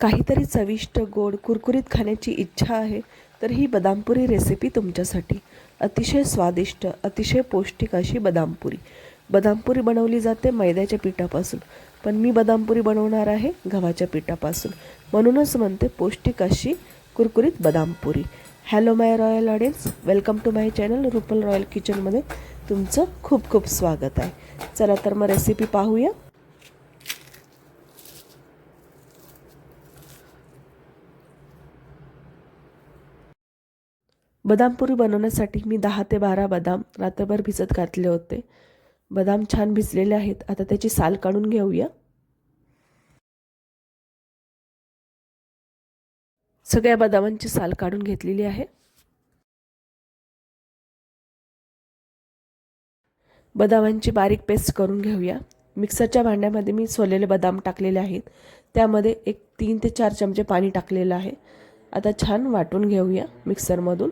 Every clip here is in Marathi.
काहीतरी चविष्ट गोड कुरकुरीत खाण्याची इच्छा आहे तर ही बदामपुरी रेसिपी तुमच्यासाठी. अतिशय स्वादिष्ट अतिशय पौष्टिक अशी बदामपुरी. बदामपुरी बनवली जाते मैद्याच्या पिठापासून. पण मी बदामपुरी बनवणार आहे गव्हाच्या पिठापासून. म्हणूनच म्हणते पौष्टिक अशी कुरकुरीत बदामपुरी. Hello my royal audience welcome to my channel Rupal royal किचनमध्ये तुमचं खूप खूप स्वागत आहे. चला तर मग रेसिपी पाहूया. बदामपुरी बनवण्यासाठी मी दहा ते बारा बदाम रात्रभर भिजत घातले होते. बदाम छान भिजलेले आहेत. आता त्याची साल काढून घेऊया. सगळ्या बदामांची साल काढून घेतलेली आहे. बदामांची बारीक पेस्ट करून घेऊया. मिक्सरच्या भांड्यामध्ये मी सोललेले बदाम टाकलेले आहेत. त्यामध्ये एक तीन ते चार चमचे पाणी टाकलेलं आहे. आता छान वाटून घेऊया मिक्सरमधून.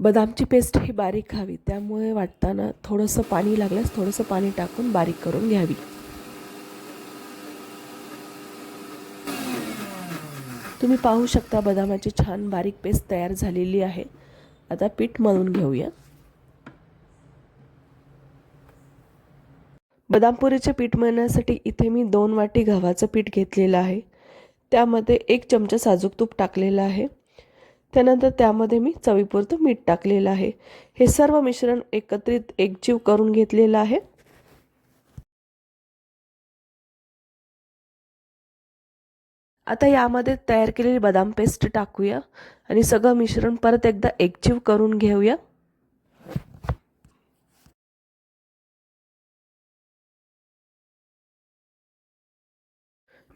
बदामची पेस्ट ही बारीक हवी त्यामुळे वाटताना थोडंसं पाणी लागल्यास थोडंसं पाणी टाकून बारीक करून घ्यावी. तुम्ही पाहू शकता बदामाची छान बारीक पेस्ट तयार झालेली आहे. आता पीठ मळून घेऊया. बदामपुरीचे पीठ मळण्यासाठी इथे मी दोन वाटी गव्हाचं पीठ घेतलेलं आहे. त्यामध्ये एक चमचा साजूक तूप टाकलेलं आहे. त्यानंतर त्यामध्ये मी चवीपुरतं मीठ टाकलेलं आहे. हे सर्व मिश्रण एकत्रित एकजीव करून घेतलेलं आहे. आता यामध्ये तयार केलेली बदाम पेस्ट टाकूया आणि सगळं मिश्रण परत एकदा एकजीव करून घेऊया.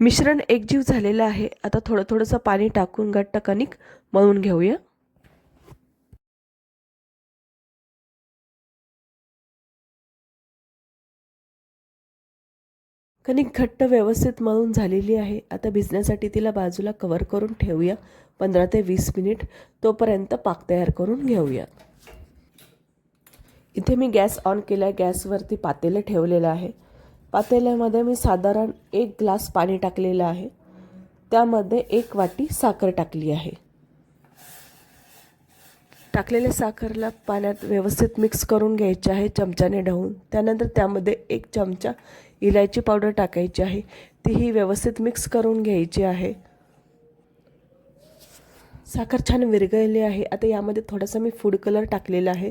मिश्रण एकजीव झालेलं आहे. आता थोडं थोडंसं पाणी टाकून घट्ट कणिक मळून घेऊया. कणिक घट्ट व्यवस्थित मळून झालेली आहे. आता भिजण्यासाठी तिला बाजूला कवर करून ठेवूया. पंधरा ते वीस मिनिट तोपर्यंत पाक तयार करून घेऊया. इथे मी गॅस ऑन केला आहे गॅसवरती पातेलं ठेवलेलं आहे. पातेल्यामध्ये मी साधारण एक ग्लास पाणी टाकलेलं आहे. त्यामध्ये एक वाटी साखर टाकली आहे. टाकलेल्या साखरला पाण्यात व्यवस्थित मिक्स करून घ्यायचे आहे चमच्याने ढवून त्यानंतर त्यामध्ये एक चमचा इलायची पावडर टाकायची आहे. तीही व्यवस्थित मिक्स करून घ्यायची आहे. साखर छान विरघळली आहे. आता यामध्ये थोडासा मी फूड कलर टाकलेला आहे.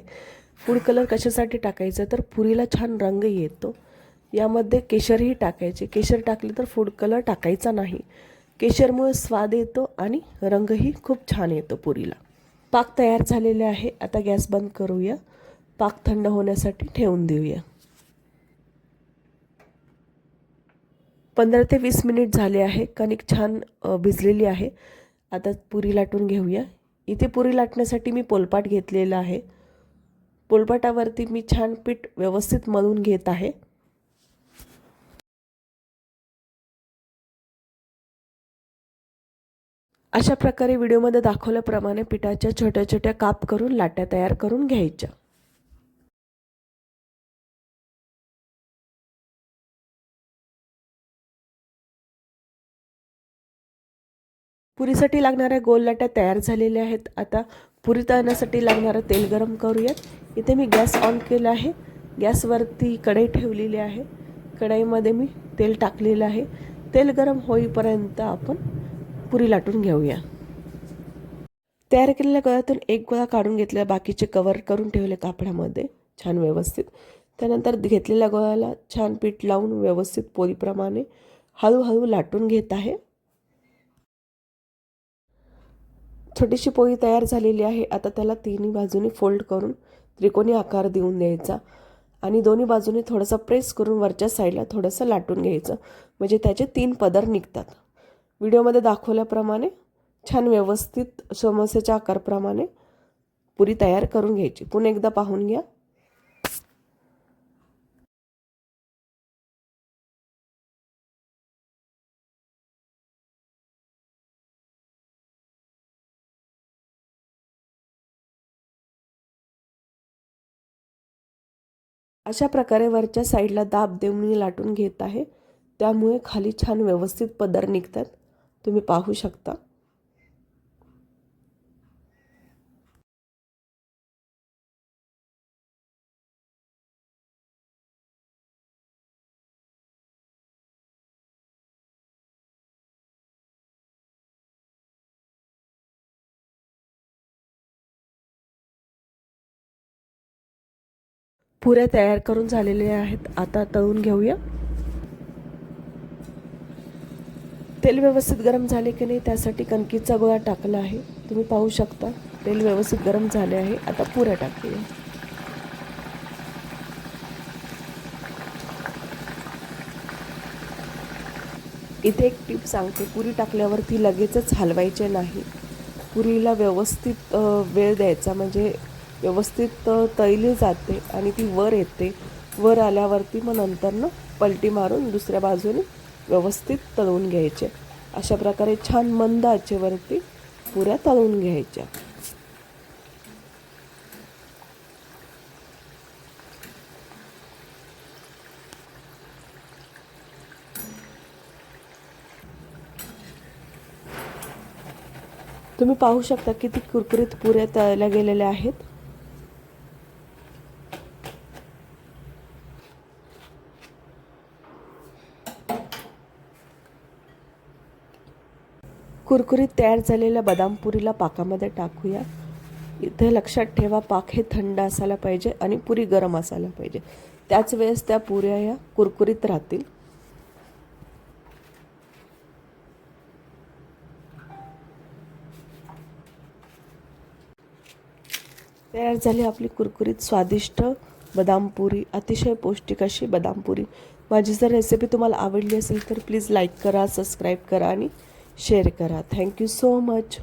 फूड कलर कशासाठी टाकायचा? तर पुरीला छान रंग येतो. यामध्ये केशरही टाकायचे. केशर टाकले तर फूड कलर टाकायचा नाही. केशरमुळे स्वाद येतो आणि रंगही खूप छान येतो पुरीला. पाक तयार झालेले आहे. आता गॅस बंद करूया. पाक थंड होण्यासाठी ठेवून देऊया. पंधरा ते वीस मिनिट झाले आहे. कणिक छान भिजलेली आहे. आता पुरी लाटून घेऊया. इथे पुरी लाटण्यासाठी मी पोलपाट घेतलेला आहे. पोलपाटावरती मी छान पीठ व्यवस्थित मळून घेत आहे. अशा प्रकारे व्हिडिओमध्ये दाखवल्याप्रमाणे पिठाच्या छोट्या छोट्या काप करून लाट्या तयार करून घ्यायच्या. पुरीसाठी लागणाऱ्या गोल लाट्या तयार झालेल्या आहेत. आता पुरी तळण्यासाठी लागणारं तेल गरम करूयात. इथे मी गॅस ऑन केला आहे. गॅसवरती कढई ठेवलेली आहे. कढईमध्ये मी तेल टाकलेलं आहे. तेल गरम होईपर्यंत आपण पुरी लाटून घेऊया. तयार केलेल्या गोळ्यातून एक गोळा काढून घेतल्या बाकीचे कवर करून ठेवले कापडामध्ये छान व्यवस्थित. त्यानंतर घेतलेल्या गोळ्याला छान पीठ लावून व्यवस्थित पोरीप्रमाणे हळूहळू लाटून घेत आहे. छोटीशी पोळी तयार झालेली आहे. आता त्याला तिन्ही बाजूनी फोल्ड करून त्रिकोणी आकार देऊन द्यायचा आणि दोन्ही बाजूने थोडंसं प्रेस करून वरच्या साईडला थोडंसं लाटून घ्यायचं. म्हणजे त्याचे तीन पदर निघतात. व्हिडिओमध्ये दाखवल्याप्रमाणे छान व्यवस्थित समोसेच्या आकारप्रमाणे पुरी तयार करून घ्यायची. पुन्हा एकदा पाहून घ्या. अशा प्रकारे वरच्या साईडला दाब देऊन मी लाटून घेत आहे. त्यामुळे खाली छान व्यवस्थित पदर निघतात. तुम्ही पाहू शकता. पुऱ्या तयार करून झालेल्या आहेत. आता तळून घेऊया. तेल व्यवस्थित गरम झाले की नाही त्यासाठी कणकीचा गोळा टाकला आहे. तुम्ही पाहू शकता तेल व्यवस्थित गरम झाले आहे. आता पुऱ्या टाकूया. इथे एक टीप सांगते पुरी टाकल्यावरती लगेचच हलवायचे नाही. पुरीला व्यवस्थित वेळ द्यायचा म्हणजे व्यवस्थित तैली जाते आणि ती वर येते. वर आल्यावरती मग नंतरनं पलटी मारून दुसऱ्या बाजूने व्यवस्थित तळून घ्यायचे. अशा प्रकारे छान मंद आचेवरती पुऱ्या तळून घ्यायच्या. तुम्ही पाहू शकता किती कुरकुरीत पुऱ्या तळल्या गेलेल्या आहेत. कुरकुरीत तयार झालेल्या बदाम पुरीला पाकामध्ये टाकूया. इथे लक्षात ठेवा पाक हे थंड असायला पाहिजे आणि पुरी गरम असायला पाहिजे. त्याच वेळेस त्या पुऱ्या या कुरकुरीत राहतील. तयार झाली आपली कुरकुरीत स्वादिष्ट बदामपुरी अतिशय पौष्टिक अशी बदामपुरी माझी जर रेसिपी तुम्हाला आवडली असेल तर प्लीज लाईक करा सबस्क्राईब करा आणि शेअर करा. Thank you so much